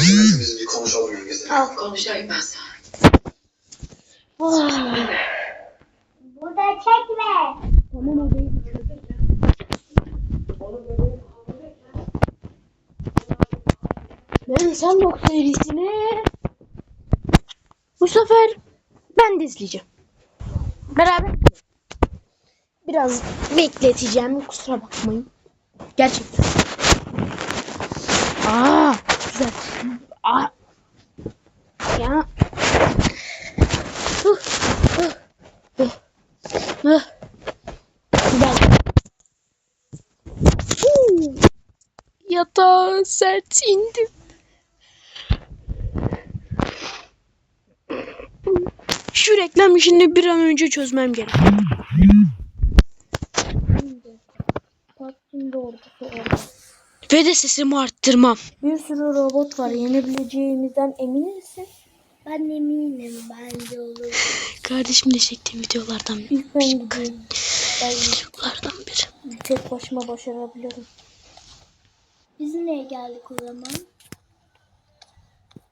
Biz bir konuşalım Yengiz'le. Al konuşayım ben sana. Burada çekme. Tamam odayı Ben Sandbox serisini bu sefer ben de izleyeceğim. Beraber. Biraz bekleteceğim. Kusura bakmayın. Gerçekten. Aa, güzel. Yatağa sert indim. Şu reklam işini bir an önce çözmem gerek. Şimdi ordusu orada. Ve de sesimi arttırmam. Bir sürü robot var. Yenebileceğimizden emin misin? Ben eminim bence olur. Kardeşimle çektiğim videolardan İlk ben gideyim. Ben videolardan biri. tek başıma başarabilirim. Biz nereye geldik o zaman?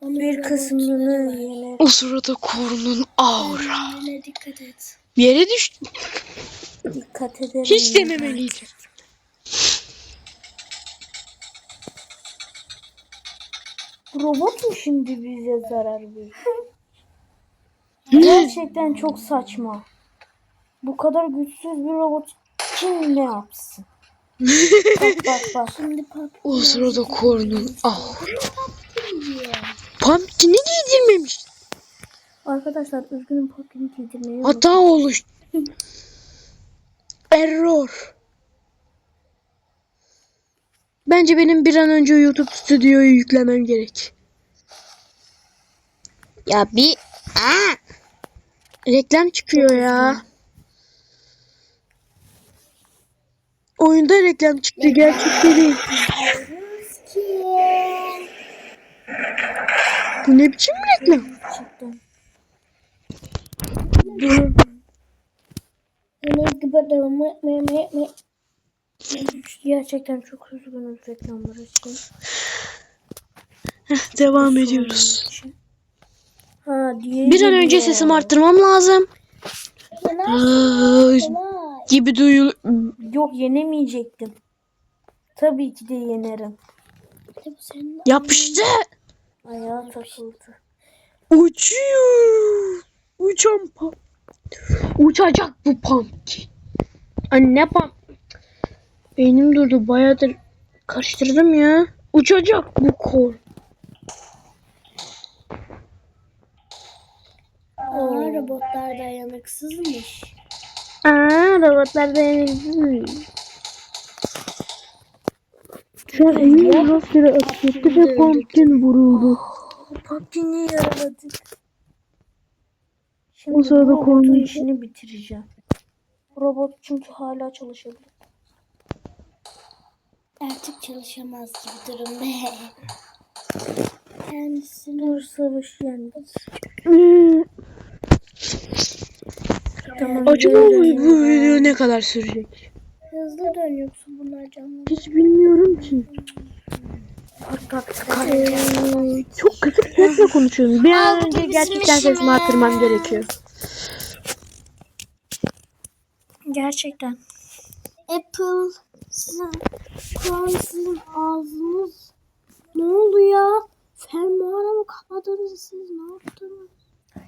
Onu Bir kısmını yener. O sırada korunun aura. Yine dikkat et. Bir yere düştü. Dikkat ederim. Hiç dememeliydim. Robot mu şimdi bize zarar veriyor? Gerçekten çok saçma. Bu kadar güçsüz bir robot kim ne yapsın? Bak bak bak. Şimdi pap O sırada korunun aura. Pumpkin'i giydirmemiş. Arkadaşlar üzgünüm pakini giydirmeyi Hata oluştu. Error. Bence benim bir an önce YouTube stüdyoyu yüklemem gerek. Ya bir... Aa! Reklam çıkıyor ya. Oyunda reklam çıktı gerçekte değil. Bu ne biçim reklam? Gerçekten çok üzgünüz reklamlar için. Devam ediyoruz. Ha Bir an önce sesimi arttırmam lazım. Aa, gibi duyul... Yok yenemeyecektim. Tabii ki de yenerim. Yapıştı. Ayağa takıldı. Uçuyor. Uçan pump. Uçacak bu pumpkin. Anne pump. Beynim durdu. Bayağıdır karıştırdım ya. Uçacak bu kol. Aa, robotlar dayanıksızmış. Aa robotlar dayanıksız. Şu an emin rastgele atıştı ve pumpkin vuruldu. Pumpkin'i yaraladık. Şimdi O sırada kornayı- işini bitireceğim. Robot çünkü hala çalışabilir. Artık çalışamaz gibi durum be. Kendisini Dur savaş yendi. Tamam. Acaba bu, bu video ne kadar sürecek? hızlı dön yoksa bunlar canlı. Hiç bilmiyorum ki. Ee, çok kötü bir sesle konuşuyorum. Bir an önce gerçekten sesimi arttırmam gerekiyor. Gerçekten. Apple sizin ağzınız ne oldu ya? Fermuarı mı kapadınız siz ne yaptınız? Ay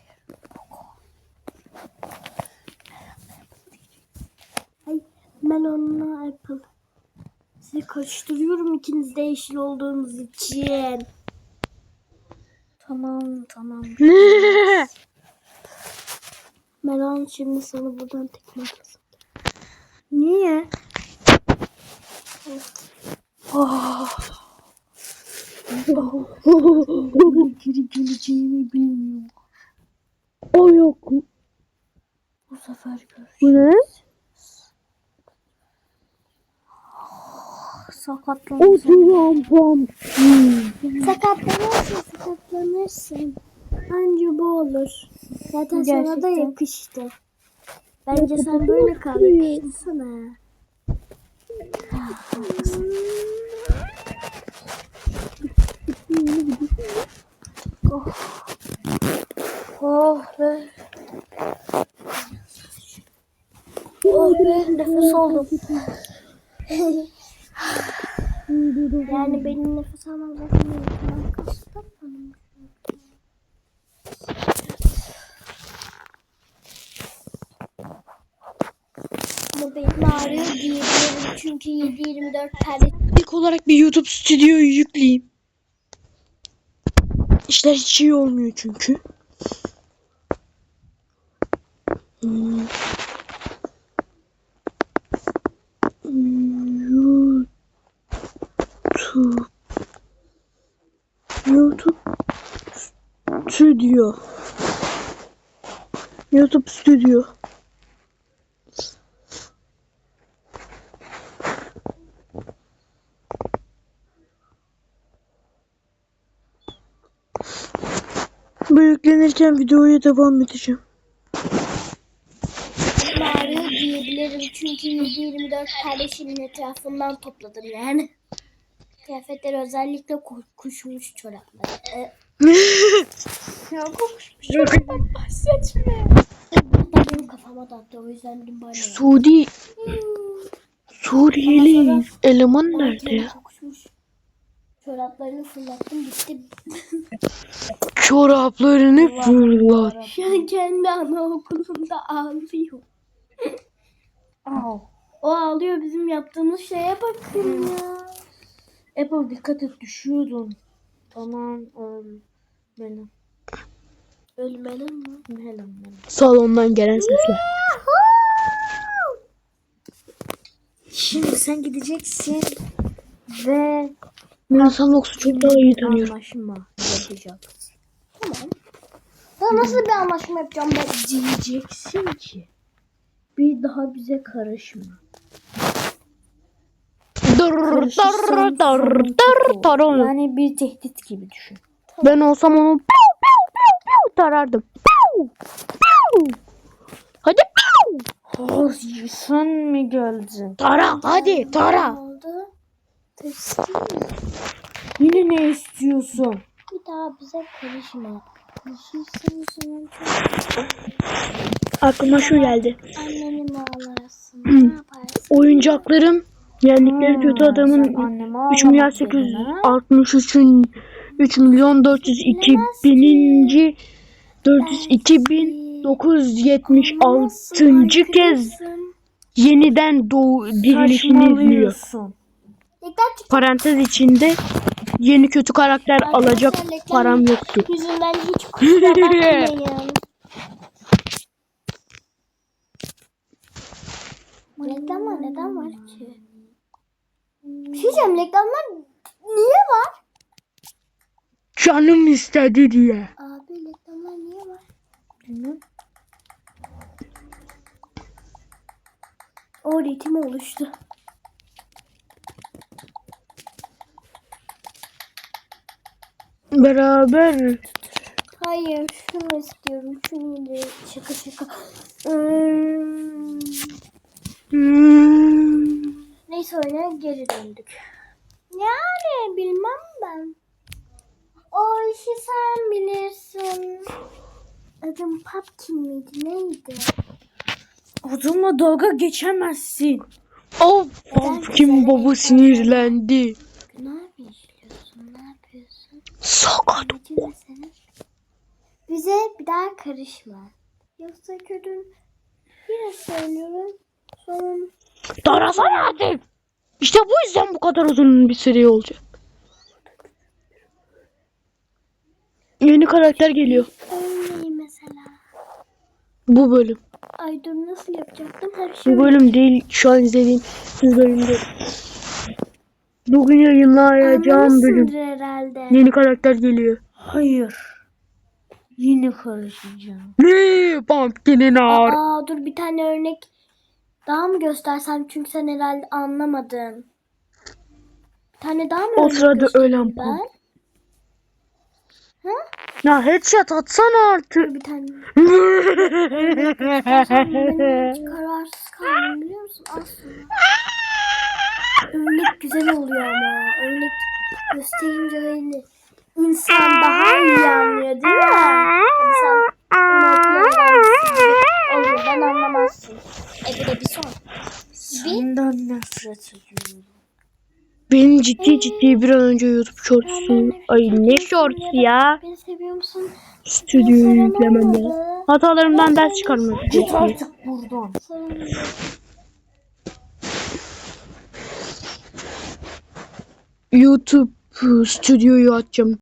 ben onunla Apple. Sizi karıştırıyorum ikiniz de yeşil olduğunuz için. Tamam tamam. Ben onu şimdi sana buradan tekme atacağım. Niye? Oh. Geri geleceğimi bilmiyorum. o yok. Bu sefer gör. Bu ne? Sakatlanırsın. Oturan pumpkin. Sakatlanırsın, sakatlanırsın. Anca bu olur. Zaten sana da Gerçekten. yakıştı. Bence sen böyle kal yakıştı sana. Oh be. Oh be nefes oldum. Yani almam zaten benim kasıtım. Ama benim ağrıyor diyebilirim çünkü 7-24 tane İlk olarak bir YouTube stüdyoyu yükleyeyim. İşler hiç iyi olmuyor çünkü. Hmm. YouTube. YouTube Stüdyo. YouTube Stüdyo. Bu yüklenirken videoya devam edeceğim. ağrıyor diyebilirim çünkü 7-24 kardeşimin etrafından topladım yani. Kıyafetler özellikle ku- kuşmuş çorapları. Ee, Ya kokuşmuş. Seçme. Hatta benim kafama da attı o yüzden dedim bana. Suudi Suriyeli eleman nerede ya? Kokuşmuş. Çoraplarını fırlattım gitti. Çoraplarını fırlat. Şu an kendi anaokulunda ağlıyor. O ağlıyor bizim yaptığımız şeye bakın ya. Apple dikkat et düşüyordun. Tamam. Um, benim. Ölmenin mi? Benim. Salondan gelen sesler. Şimdi sen gideceksin ve Ben Sanox'u çok daha iyi tanıyorum. anlaşma yapacak. Tamam. Ya nasıl bir anlaşma yapacağım ben? Diyeceksin ki bir daha bize karışma. Dır. Yani bir tehdit gibi düşün. Ben olsam onu piu piu piu piu tarardım. Piu piu. Hadi piu. Oh, sen mi geldin? Tara hadi tara. Yine ne istiyorsun? Bir daha bize karışma. Çok Aklıma şu geldi. anneni mi ağlarsın? ne yaparsın? Oyuncaklarım yendikleri kötü Hmm, adamın sen anneme 3 milyar ağlamak dedin, ha? 863'ün 3 milyon 402 bininci 402 bin 976. kez yeniden doğu dirilişini izliyor. Parantez içinde yeni kötü karakter Arkadaşlar, alacak param yoktu. Yüzünden hiç kusura bakmayın. Bu neden var ki? Bir şey diyeceğim reklamlar niye var? Canım istedi diye. Abi reklamlar niye var? Bilmem. O ritim oluştu. Beraber Hayır şunu istiyorum. Şunu indir. Şaka şaka. Hmm. Hmm. Neyse oyuna geri döndük. Yani bilmem ben. O işi sen bilirsin. Adım Pumpkin miydi neydi? Adımla dalga geçemezsin. Of Pumpkin baba sinirlendi. Mı işliyorsun? Ne yapıyorsun? Sakat. Bize bir daha karışma. Yoksa kötü. Yine söylüyorum. Sonun Tarasana hadi. İşte bu yüzden bu kadar uzun bir seri olacak. Yeni karakter geliyor. ölmeyi mesela. Bu bölüm. Ay dur nasıl yapacaktım? Her şey Bu bölüm değil şu an izlediğim siz bölümde. Bugün yayınlayacağım bölüm. Herhalde. Yeni karakter geliyor. Hayır. Yine karışacağım. Ne? Pumpkin'in ağır. Aa dur bir tane örnek daha mı göstersem çünkü sen herhalde anlamadın. Bir tane daha mı O sırada ölen ben? Ya headshot atsana artık. Bir tane. Gerçekten benim hiç kararsız kaldım biliyor musun aslında. Örnek güzel oluyor ama. Örnek gösterince öyle insan daha iyi anlıyor değil mi? Hadi E bir de bir. Bir Senden nefret ediyorum. Benim ciddi ciddi bir an önce YouTube shorts'u. Ay ne shorts ya? beni seviyor musun? Stüdyoyu yüklemem ya. Hatalarımdan ders çıkarmak Git artık buradan. YouTube stüdyoyu açacağım.